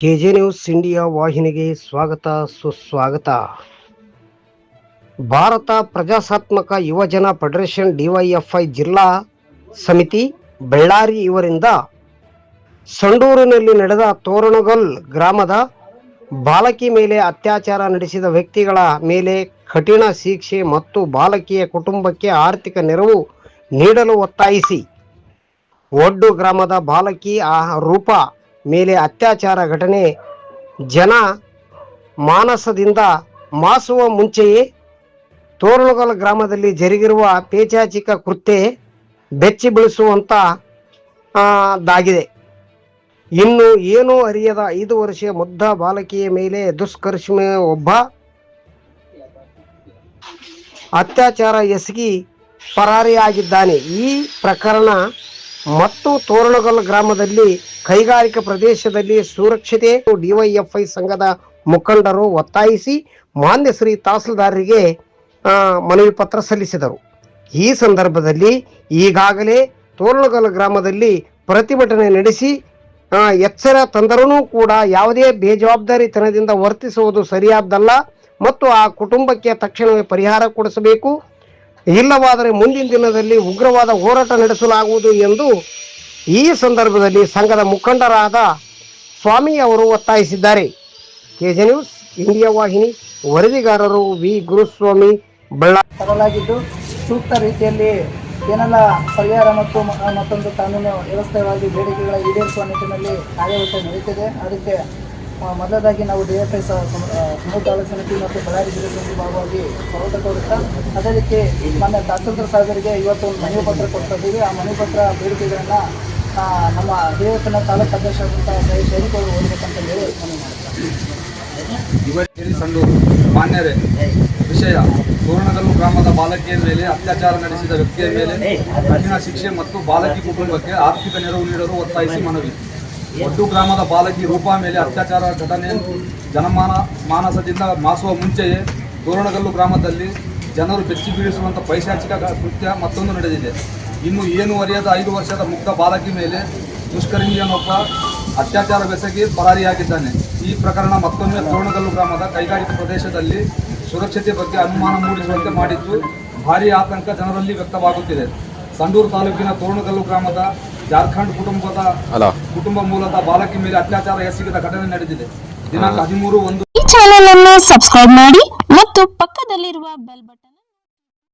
K J news India ವಾಹಿನಿಗೆ ಸ್ವಾಗತ, ಸುಸ್ವಾಗತ. ಭಾರತ ಪ್ರಜಾಸಾತ್ಮಕ ಯುವಜನ ಫೆಡರೇಷನ್ ಡಿವೈಎಫ್ಐ ಜಿಲ್ಲಾ ಸಮಿತಿ, ಬಳ್ಳಾರಿ ಇವರಿಂದ ಸಂಡೂರಿನಲ್ಲಿ ನಡೆದ ತೋರಣಗಲ್ ಗ್ರಾಮದ ಬಾಲಕಿ ಮೇಲೆ ಅತ್ಯಾಚಾರ ನಡೆಸಿದ ವ್ಯಕ್ತಿಗಳ ಮೇಲೆ ಕಠಿಣ ಶಿಕ್ಷೆ ಮತ್ತು ಬಾಲಕಿಯ ಕುಟುಂಬಕ್ಕೆ ಆರ್ಥಿಕ ನೆರವು ನೀಡಲು ಒತ್ತಾಯಿಸಿ. ಒಡ್ಡು ಗ್ರಾಮದ ಬಾಲಕಿ ಆ ರೂಪ ಮೇಲೆ ಅತ್ಯಾಚಾರ ಘಟನೆ ಜನ ಮಾನಸದಿಂದ ಮಾಸುವ ಮುಂಚೆಯೇ ತೋರಣಗಲ್ ಗ್ರಾಮದಲ್ಲಿ ಜರುಗಿರುವ ಪೇಚಾಚಿಕ ಕೃತ್ಯ ಬೆಚ್ಚಿ ಬೀಳಿಸುವಂತ ಆ, ದಾಗಿದೆ. ಇನ್ನು ಏನೂ ಅರಿಯದ ಐದು ವರ್ಷ ಮುದ್ದ ಬಾಲಕಿಯ ಮೇಲೆ ದುಷ್ಕರ್ಷಮೆ ಒಬ್ಬ ಅತ್ಯಾಚಾರ ಎಸಗಿ ಪರಾರಿಯಾಗಿದ್ದಾನೆ. ಈ ಪ್ರಕರಣ ಮತ್ತು ತೋರಣಗಲ್ ಗ್ರಾಮದಲ್ಲಿ ಕೈಗಾರಿಕಾ ಪ್ರದೇಶದಲ್ಲಿ ಸುರಕ್ಷತೆ ಡಿವೈಎಫ್ಐ ಸಂಘದ ಮುಖಂಡರು ಒತ್ತಾಯಿಸಿ ಮಾನ್ಯ ಶ್ರೀ ತಹಸೀಲ್ದಾರರಿಗೆ ಮನವಿ ಪತ್ರ ಸಲ್ಲಿಸಿದರು. ಈ ಸಂದರ್ಭದಲ್ಲಿ ಈಗಾಗಲೇ ತೋರಣಗಲ್ ಗ್ರಾಮದಲ್ಲಿ ಪ್ರತಿಭಟನೆ ನಡೆಸಿ ಎಚ್ಚರ ತಂದರೂ ಕೂಡ ಯಾವುದೇ ಬೇಜವಾಬ್ದಾರಿತನದಿಂದ ವರ್ತಿಸುವುದು ಸರಿಯಾದ್ದಲ್ಲ ಮತ್ತು ಆ ಕುಟುಂಬಕ್ಕೆ ತಕ್ಷಣವೇ ಪರಿಹಾರ ಕೊಡಿಸಬೇಕು. ಇಲ್ಲವಾದರೆ ಮುಂದಿನ ದಿನದಲ್ಲಿ ಉಗ್ರವಾದ ಹೋರಾಟ ನಡೆಸಲಾಗುವುದು ಎಂದು ಈ ಸಂದರ್ಭದಲ್ಲಿ ಸಂಘದ ಮುಖಂಡರಾದ ಸ್ವಾಮಿ ಅವರು ಒತ್ತಾಯಿಸಿದ್ದಾರೆ. ಕೆಜೆ ನ್ಯೂಸ್, ಇಂಡಿಯಾ ವಾಹಿನಿ, ವರದಿಗಾರರು ವಿ. ಗುರುಸ್ವಾಮಿ ಬಳ್ಳಾರಿ ಸೂಕ್ತ ರೀತಿಯಲ್ಲಿ ಏನೆಲ್ಲ ಪರಿಹಾರ ಮತ್ತು ಮತ್ತೊಂದು ಕಾನೂನು ವ್ಯವಸ್ಥೆವಾಗಿ ಬೇಡಿಕೆಗಳ ಈಡೇರಿಸುವ ನಿಟ್ಟಿನಲ್ಲಿ ಕಾರ್ಯವಹಿತ ನಡೆಯುತ್ತಿದೆ. ಅದಕ್ಕೆ ಮೊದಲದಾಗಿ ನಾವು ಡಿ ಎಫ್ ಎಸ್ ಸಮೂಹ ತಾಲೂಕು ಸಮಿತಿ ಮತ್ತು ಬಳ್ಳಾರಿ ಜಿಲ್ಲೆ ಸಮಿತಿ ಭಾಗವಾಗಿ ಸ್ವಾಗತ ಕೋರುತ್ತಾ, ಅದೇ ರೀತಿ ಮೊನ್ನೆ ತಹಸೀಲ್ದಾರ್ ಸಾಹೇಬರಿಗೆ ಇವತ್ತು ಒಂದು ಮನವಿ ಪತ್ರ ಕೊಡ್ತಾ ಇದ್ದೀವಿ. ಆ ಮನವಿ ಪತ್ರ ಬೇಡಿಕೆಗಳನ್ನು ನಮ್ಮ ಡಿ ಎಫ್ ಐನ ತಾಲೂಕು ಅಧ್ಯಕ್ಷರಾದಂಥ ಶರೀಫ್ ಅವರು ಓದಬೇಕಂತ ಹೇಳಿ ಮನವಿ ಮಾಡ್ತಾರೆ ಮಾನ್ಯರೇ, ವಿಷಯ ಸುವರ್ಣಗಲ್ಲು ಗ್ರಾಮದ ಬಾಲಕಿಯ ಮೇಲೆ ಅತ್ಯಾಚಾರ ನಡೆಸಿದ ವ್ಯಕ್ತಿಯ ಮೇಲೆ ಕಠಿಣ ಶಿಕ್ಷೆ ಮತ್ತು ಬಾಲಕಿ ಕುಟುಂಬಕ್ಕೆ ಆರ್ಥಿಕ ನೆರವು ನೀಡಲು ಒತ್ತಾಯಿಸಿ ಮನವಿ. ಒಡ್ಡು ಗ್ರಾಮದ ಬಾಲಕಿ ರೂಪಾ ಮೇಲೆ ಅತ್ಯಾಚಾರ ಘಟನೆ, ಜನಮಾನ, ಮಾನಸದಿಂದ ಮಾಸುವ ಮುಂಚೆಯೇ ತೋರಣಗಲ್ಲು ಗ್ರಾಮದಲ್ಲಿ ಜನರು ಬೆಚ್ಚಿ ಬೀಳಿಸುವಂಥ ಪೈಶಾಚಿಕ ಕೃತ್ಯ ಮತ್ತೊಂದು ನಡೆದಿದೆ. ಇನ್ನು ಏನು ಅರಿಯದ ಐದು ವರ್ಷದ ಮುಕ್ತ ಬಾಲಕಿ ಮೇಲೆ ದುಷ್ಕರ್ಮಿಯನ್ನೊಬ್ಬ ಅತ್ಯಾಚಾರವೆಸಗಿ ಪರಾರಿಯಾಗಿದ್ದಾನೆ. ಈ ಪ್ರಕರಣ ಮತ್ತೊಮ್ಮೆ ತೋರಣಗಲ್ಲು ಗ್ರಾಮದ ಕೈಗಾರಿಕಾ ಪ್ರದೇಶದಲ್ಲಿ ಸುರಕ್ಷತೆ ಬಗ್ಗೆ ಅನುಮಾನ ಮೂಡಿಸುವಂತೆ ಮಾಡಿದ್ದು ಭಾರೀ ಆತಂಕ ಜನರಲ್ಲಿ ವ್ಯಕ್ತವಾಗುತ್ತಿದೆ. ಸಂಡೂರು ತಾಲೂಕಿನ ತೋರಣಗಲ್ಲು ಗ್ರಾಮದ ಜಾರ್ಖಂಡ್ ಕುಟುಂಬದ ಕುಟುಂಬ ಮೂಲದ ಬಾಲಕಿ ಮೇಲೆ ಅತ್ಯಾಚಾರ ಎಸಗಿದ ಘಟನೆ ನಡೆದಿದೆ. ದಿನಾಂಕ ಹದಿಮೂರು ಒಂದು ಈ ಚಾನೆಲ್ ಅನ್ನು ಸಬ್ಸ್ಕ್ರೈಬ್ ಮಾಡಿ ಮತ್ತು ಪಕ್ಕದಲ್ಲಿರುವ ಬೆಲ್ ಬಟನ್